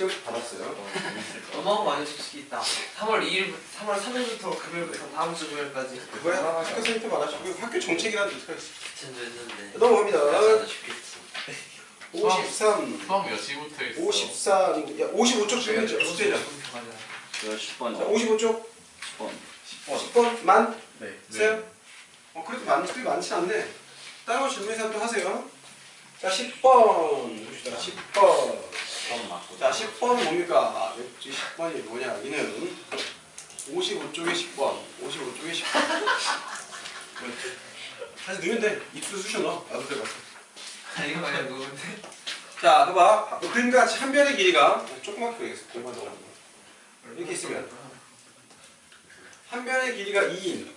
시험지 받았어요. 어마어마한 소식이 있다. 3월 2일, 3월 3일부터 금요일부터 다음 주 금요일까지. 그거야 학교 선생님도 받았고 학교 정책이라는 있어. 전도 했는데 넘어갑니다. 나도 죽겠어 53, 수학 몇 시부터 있어? 54, 야 55쪽 주면 숙제자. 제가 10번 자 55쪽 10번 10번 만 네. 세요? 어 그래도 많 그리 많지 않네. 다른 거 질문 사람도 하세요. 자 10번 봅시다. 10번. 10번 맞고 자 10번은 뭡니까? 10번이 뭐냐? 이는 55쪽에 10번. 55쪽에 10번. 다시 넣으면 돼. 입술 쑤셔 넣어. 나도 들어갔어. 아, 이거 말이야, 누군데? 자, 봐봐. 그림과 같이 한 변의 길이가 조그맣게 그리겠어. 골반 더 이렇게 있으면 한 변의 길이가 2인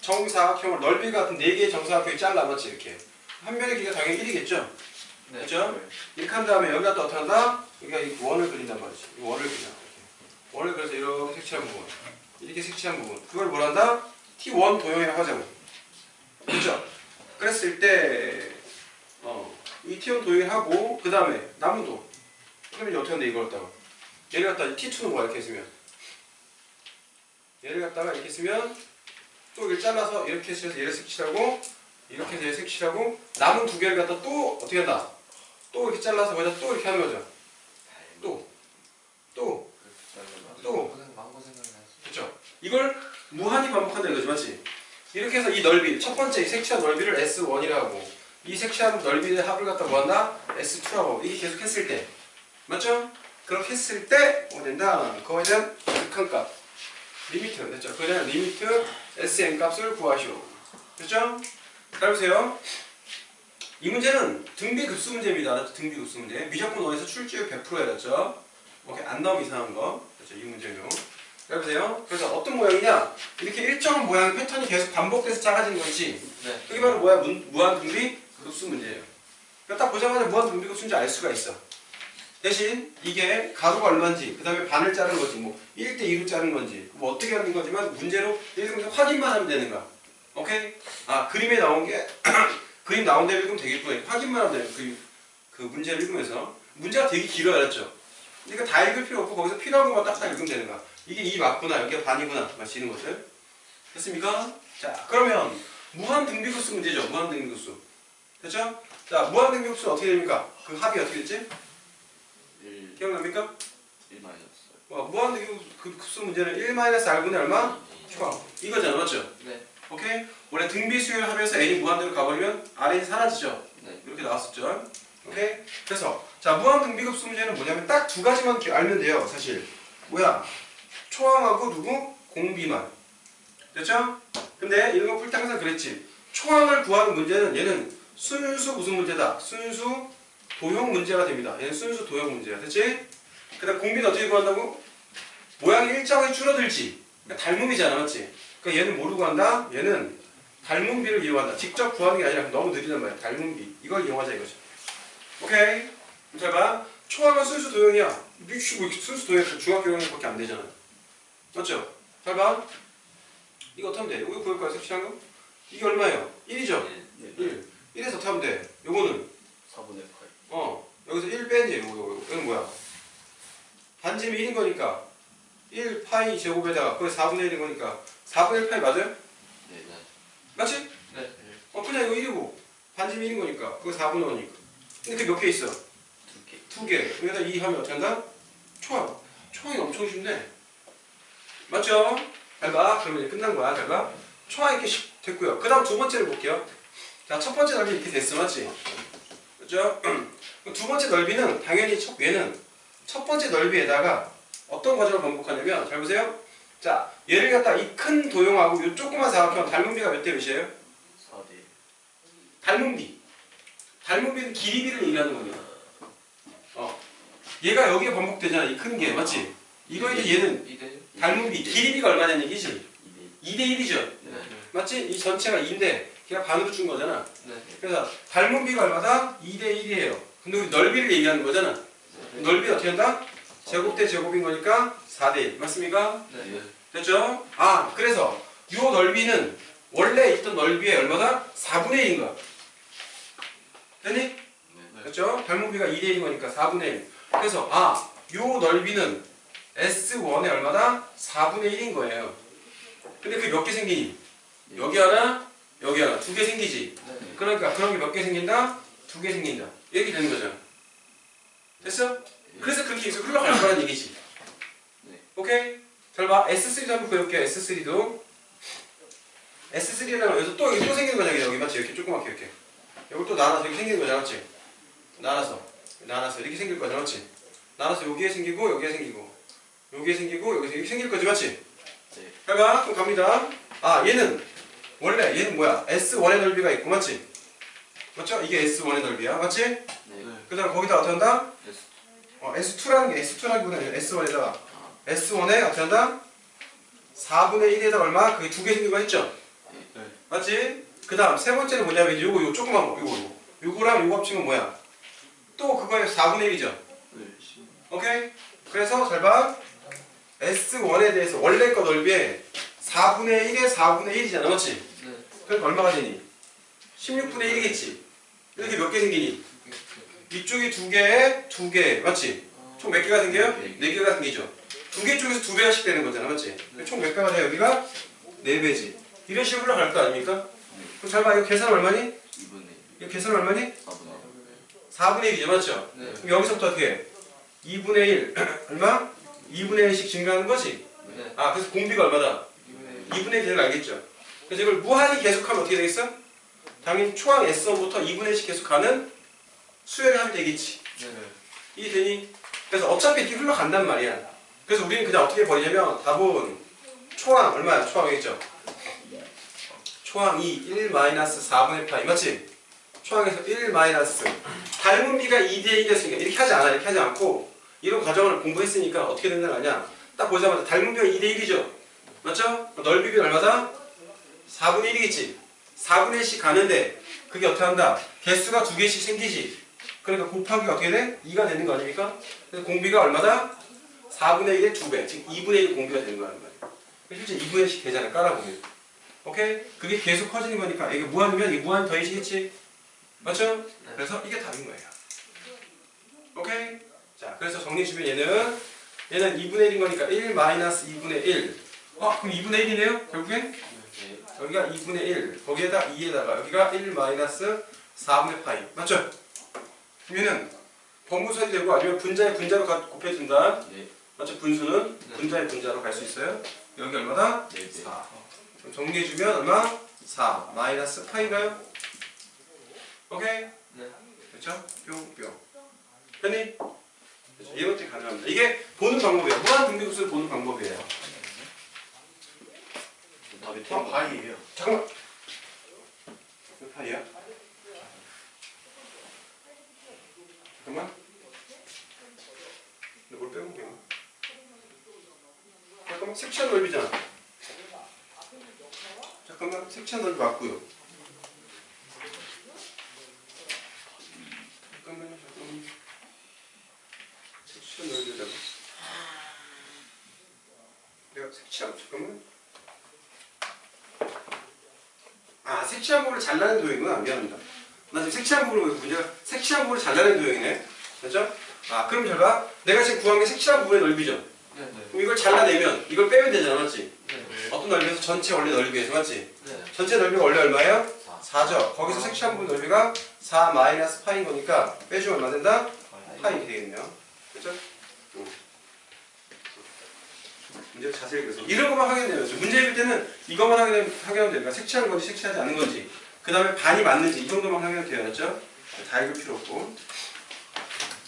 정사각형을 넓이 같은 4개의 정사각형이 잘라 맞지 이렇게 한 변의 길이가 당연히 1이겠죠? 네. 그죠? 이렇게 한 다음에 여기다 또 어떻게 한다? 여기가 이 원을 그린단 말이지. 이 원을. 이렇게. 원을 그려서 이렇게 색칠한 부분. 이렇게 색칠한 부분. 그걸 뭐란다? T1 도형이라고 하자고. 그죠? 그랬을 때, 어, 이 T1 도형을 하고, 그 다음에 나무도. 그러면 이제 어떻게 하는데 이걸 갖다가. 얘를 갖다가 T2는 뭐야? 이렇게 쓰면. 얘를 갖다가 이렇게 쓰면, 또 이걸 잘라서 이렇게 해서 얘를 색칠하고, 이렇게 해서 색칠하고, 남은 두 개를 갖다 또 어떻게 한다? 또 이렇게 잘라서 거기다 또 이렇게 하는 거죠. 또, 또, 또. 그렇죠? 이걸 무한히 반복한다 이거지, 맞지? 이렇게 해서 이 넓이, 첫 번째 이 색칠한 넓이를 S1이라고 하고 이 색칠한 넓이의 합을 갖다 뭐한다? S2라고 하고 이게 계속 했을 때 맞죠? 그렇게 했을 때 뭐 된다? 그거에 대한 극한값 리미트, 됐죠? 그거에 대한 리미트 SN 값을 구하시오 됐죠? 잘 보세요 이 문제는 등비급수 문제입니다 알았죠? 등비급수 문제 미적분 원에서 출제율 100%야 됐죠? 오케이 안 나오면 이상한 거 그렇죠? 이 문제는 잘 보세요 그래서 어떤 모양이냐 이렇게 일정한 모양 패턴이 계속 반복돼서 작아지는 것이 네. 그게 바로 뭐야? 문, 무한 등비 급수 문제예요. 그러니까 딱 보자마자 무한 등비 급수인지 알 수가 있어. 대신 이게 가로가 얼마인지, 그 다음에 반을 자른 거지, 뭐 1대 2로 자른 건지, 뭐 어떻게 하는 거지만 문제로 읽으면서 확인만 하면 되는 거야. 오케이? 아 그림에 나온 게 그림 나온 대로 읽으면 되겠구나. 확인만 하면 되는 그, 그 문제를 읽으면서 문제가 되게 길어요, 알았죠? 그러니까 다 읽을 필요 없고 거기서 필요한 것만 딱딱 읽으면 되는 거야. 이게 이 맞구나, 여기가 반이구나, 마시는 것을. 됐습니까? 자, 그러면 무한 등비급수 문제죠. 무한 등비급수. 됐죠? 자, 무한 등비급수는 어떻게 됩니까? 그 합이 어떻게 됐지? 1 기억납니까? 1 마이너스 뭐, 무한 등비급수 문제는 1-r분의 얼마? 초항. 이거잖아, 맞죠? 네. 오케이? 원래 등비 수열 하면서 n이 무한대로 가버리면 rn이 사라지죠. 네 이렇게 나왔었죠. 오케이? 그래서 자 무한 등비급수 문제는 뭐냐면 딱 두 가지만 기- 알면 돼요. 사실 뭐야? 초항하고 누구? 공비만. 됐죠? 근데 이런 거 풀 때 항상 그랬지. 초항을 구하는 문제는 얘는 순수 무슨 문제다? 순수 도형 문제가 됩니다. 얘는 순수 도형 문제야. 됐지? 그다음 공비는 어떻게 구한다고? 모양이 일정하게 줄어들지. 그러니까 닮음이잖아, 맞지? 그러니까 얘는 모르고 한다. 얘는 닮음비를 이용한다. 직접 구하는 게 아니라 너무 느리단 말이야. 닮음비. 이걸 이용하자 이거죠. 오케이. 잘 봐. 초항은 순수 도형이야. 미치 뭐 순수 도형 중학교 형밖에 안 되잖아. 맞죠? 잘 봐. 이거 어떻게 하면 돼? 이거 구할 거야, 색칠한 거? 이게 얼마예요? 1이죠? 1. 1에서 어떻게 하면 돼? 요거는 4분의 8 어 여기서 1 빼지 요거 요거 이건 뭐야? 반지름이 1인 거니까 1 파이 제곱에다가 거기 4분의 1인 거니까 4분의 1 파이 맞아요? 맞지? 네. 어 그냥 이거 1이고 반지름이 1인 거니까 그거 4분의 5니까 근데 그 몇 개 있어? 2개 두 개. 여기다 2 하면 어떻게 한다? 초항. 초항이 엄청 쉽네. 맞죠? 잘 봐. 그러면 이제 끝난 거야. 잘 봐. 초항 이렇게 쉽- 됐고요. 그 다음 두 번째를 볼게요. 자, 첫 번째 넓이 이렇게 됐어. 맞지? 그죠? 두 번째 넓이는 당연히 첫, 얘는 첫 번째 넓이에다가 어떤 과정을 반복하냐면, 잘 보세요. 자, 얘를 갖다 이 큰 도형하고 이 조그만 사각형 닮은비가 몇 대 몇이에요? 4대 닮은비. 닮은비는 길이비를 얘기하는 겁니다. 어. 얘가 여기에 반복되잖아. 이 큰 게. 맞지? 이거 이제 얘는 닮은비. 길이비가 얼마냐는 얘기지? 2대 2대 1이죠. 네 맞지? 이 전체가 2인데 걔가 반으로 준 거잖아. 네. 그래서 닮은비가 얼마다? 2대 1이에요. 근데 우리 넓이를 얘기하는 거잖아. 넓이 어떻게 한다? 제곱 대 제곱인 거니까 4대 1. 맞습니까? 네. 됐죠? 아, 그래서 요 넓이는 원래 있던 넓이의 얼마다? 4분의 1인 거야. 됐니? 네 그렇죠? 닮은비가 2대 1인 거니까 4분의 1. 그래서 아, 요 넓이는 S1의 얼마다? 4분의 1인 거예요. 근데 그게 몇 개 생기니? 여기 하나, 여기 하나, 두 개 생기지. 네. 그러니까 그런 게 몇 개 생긴다? 두 개 생긴다. 이렇게 되는 거죠. 됐어? 그래서 그렇게 계속 흘러갈 거라는 얘기지. 네. 오케이? 잘 봐. S3도 한번 그려볼게요. S3도. S3라는 여기서 또 여기 또 생기는 거잖아. 여기 맞지? 이렇게 조그맣게 이렇게. 여기 또 나눠서 이렇게 생기는 거잖아. 맞지? 나눠서. 나눠서 이렇게 생길 거잖아. 맞지? 나눠서 여기에 생기고 여기에 생기고 여기에 생기고 여기에 이렇게 생길 거지. 맞지? 네. 잘 봐. 그럼 갑니다. 아 얘는 원래 얘는 뭐야? S1의 넓이가 있고 맞지? 맞죠? 이게 S1의 넓이야. 맞지? 네. 그 다음 거기다 어떻게 한다? S. 어, S2라는 게 S2라기보다는 S1에다가 S1에 어떻게 한다? 4분의 1에다 얼마? 그게 두 개 생긴 거 했죠? 네. 맞지? 그 다음 세 번째는 뭐냐면 요거 요 조그만 거 요거 요거 요거랑 요거 합치면 뭐야? 또 그거의 4분의 1이죠? 네. 오케이? 그래서 잘 봐. S1에 대해서 원래 거 넓이에 4분의 1에 4분의 1이잖아 맞지? 네. 그럼 얼마가 되니? 16분의 1이겠지? 이렇게 몇 개 생기니? 이쪽이 두 개에 두 개, 맞지? 총 몇 개가 생겨요? 네 개가 생기죠. 두 개 쪽에서 두 배가씩 되는 거잖아, 맞지? 총몇 개가 돼요? 여기가 네 배지. 이런 식으로 흘러갈 거 아닙니까? 그럼 잘 봐, 이거 계산 얼마니? 2분의 이거 계산 얼마니? 4분의 4분의 1이죠, 맞죠? 네. 그럼 여기서부터 어떻게 해? 2분의 1, 얼마? 2분의 1씩 증가하는 거지? 네. 아, 그래서 공비가 얼마다? 2분의 1 되는 거 알겠죠? 그래서 이걸 무한히 계속하면 어떻게 되겠어? 당연히 초항 S1부터 2분의 1씩 계속 가는 수열의 합이 되겠지. 네. 이게 되니? 그래서 어차피 이렇게 흘러간단 말이야. 그래서 우리는 그냥 어떻게 버리냐면 답은 초항 얼마야? 초항이겠죠? 초항 2, 1 마이너스 4분의 파이 맞지? 초항에서 1 마이너스 닮은 비가 2대 1이었으니까 이렇게 하지 않아 이렇게 하지 않고 이런 과정을 공부했으니까 어떻게 된다는 거 아니야? 딱 보자마자 닮은 비가 2대 1이죠? 맞죠? 넓이가 얼마다? 4분의 1이겠지? 4분의 1씩 가는데 그게 어떻게 한다? 개수가 두 개씩 생기지 그러니까 곱하기가 어떻게 돼? 2가 되는 거 아닙니까? 그래서 공비가 얼마다? 4분의 1의 2배. 즉 2분의 1 공비가 되는 거란 말이야. 실제 2분의 1씩 되잖아. 깔아보면. 오케이? 그게 계속 커지는 거니까 이게 무한이면 이게 무한 더해지겠지? 맞죠? 네. 그래서 이게 답인 거예요. 오케이? 자, 그래서 정리해주면 얘는 얘는 2분의 1인 거니까 1 마이너스 2분의 1. 어, 그럼 2분의 1이네요? 결국엔? 네. 여기가 2분의 1. 거기에다 2에다가 여기가 1 마이너스 4분의 파이. 맞죠? 얘는 범부선이 되고 아니면 분자의 분자로 가- 곱해준다. 네. 맞죠? 분수는 네. 분자의 분자로 갈 수 있어요. 여기 얼마다? 네. 4. 그럼 정리해주면 얼마? 4. 마이너스 파인가요? 오케이? 네. 그렇죠? 뿅, 뿅. 됐니? 그렇죠? 이것들이 가능합니다. 이게 보는 방법이에요. 무한 등비급수를 보는 방법이에요. 답이 어, 틀린 파이예요. 잠깐만. 몇 파이야? 잠깐만. 근데 뭘 빼고 그냥. 잠깐만 색채 넓이잖아. 잠깐만 색채 넓이 맞고요. 잠깐만요, 잠깐만. 색채 넓이잖아. 내가 색채 잠깐만. 아 색칠한 부분을 잘라낸 도형이구나 미안합니다 나 지금 색칠한 부분을 문제가 색칠한 부분을 잘라낸 도형이네 됐죠? 아 그럼 잘봐 내가 지금 구한 게 색칠한 부분의 넓이죠 네. 그럼 이걸 잘라내면 이걸 빼면 되잖아 맞지? 네. 어떤 넓이에서 전체 원래 넓이에서 맞지? 네. 전체 넓이가 원래 얼마예요? 4. 4죠 거기서 색칠한 부분 넓이가 4 마이너스 파인 거니까 빼주면 얼마 된다? 파인이 되겠네요 그죠? 문제 자세히 그래서 이런 것만 확인해야 돼요. 문제 읽을 때는 이것만 확인하면, 확인하면 됩니다. 색칠한 건지 색칠하지 않은 건지 그 다음에 반이 맞는지 이 정도만 확인하면 돼요. 맞죠? 다 읽을 필요 없고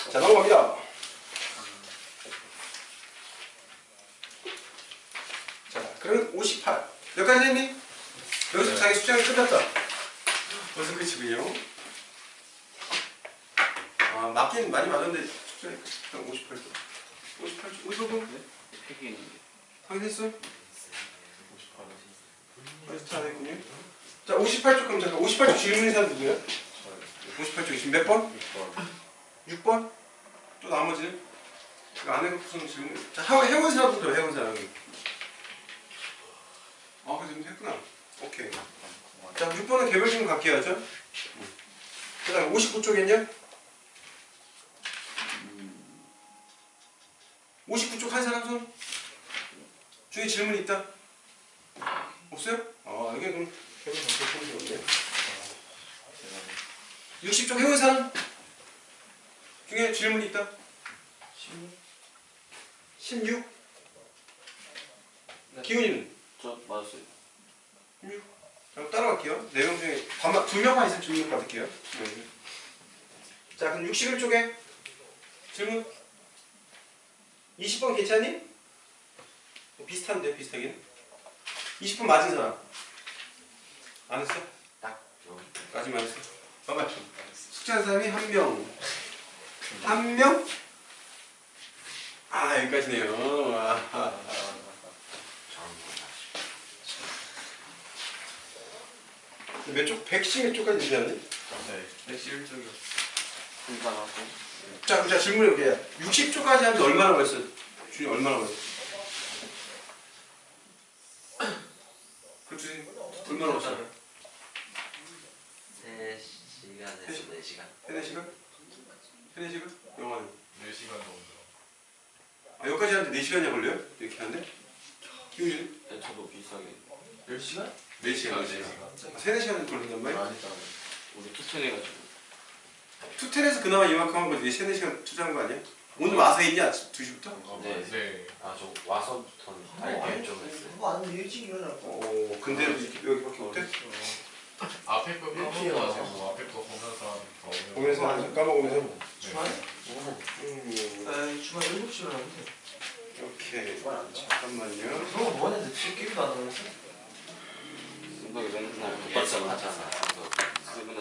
자 넘어갑니다. 자 그러면 58 여기까지 했니? 여기서 자기 수장이 끝났다. 벌써 끝이군요. 아 맞긴 많이 맞았는데 수장이 끝 58도 58초 55분 팩이 확인했어? 테스트 안 했군요. 자, 58쪽 그럼 잠깐 58쪽 질문인 사람 누구야? 58쪽 지금 몇 번? 6번? 6번? 또 나머지? 안 해놓고서는 지금 자, 해, 해본 사람들도 해본 사람이 아 그래서 했구나 오케이 자 6번은 개별식으로 갖게 하죠 그 다음 59쪽엔요 59쪽 한 사람 손? 중에 질문 있다? 없어요? 아 이게 그럼 개별 방법 보면 좋은데 60쪽 해본 사람? 중에 질문 있다? 16? 네. 기훈이는? 저 맞았어요. 그럼 따라갈게요. 네 명 중에 반만 두 명만 있으면 질문 받을게요. 네. 자, 그럼 61쪽에 질문. 20번 괜찮니? 뭐 비슷한데 비슷하긴. 20번 맞은 사람. 안 했어? 딱 여기. 까지만 했어. 봐봐. 숙제한 사람이 한 명. 한 명? 아 여기까지네요. 아, 몇 쪽? 110몇 쪽까지 준비하네? 네. 111쪽이요. 일단 하고. 자, 자 질문해 볼게요. 60초까지 하면 얼마나 걸렸어? 준이 얼마나 걸렸어? 그렇지. 얼마나 걸렸어? 3시간에서 4시간 세네 시간? 시간? 영화는? 4시간 정도. 아, 여기까지 하는데 4시간이나 걸려요? 이렇게 하는데? 기훈이는? 네, 저도 비슷하게. 10시간? 4시간, 4시간. 세네 시간 걸린단 말이야? 아니다. 우리 투텐 해가지고. 투텐에서 그나마 이만큼 한 거지. 세네 시간 투자한 거 아니야? 오늘 와서 했냐? 2시부터? 네. 네. 아 저 와서부터는 알게 좀 했어요 그거 안 일찍 일어날 거. 오, 근데 이렇게 여기밖에 못해? 앞에 거 까먹고 와서. 앞에 거 보면서 보면서 안 까먹으면서. 주말에? 음, 아, 주말 7시 일어나면 돼. 오케이. 잠깐만요. 그런 거 뭐하는데 지금 게임도 안 하면서? 생각이 맨날 예습 똑같잖아. 하잖아 그거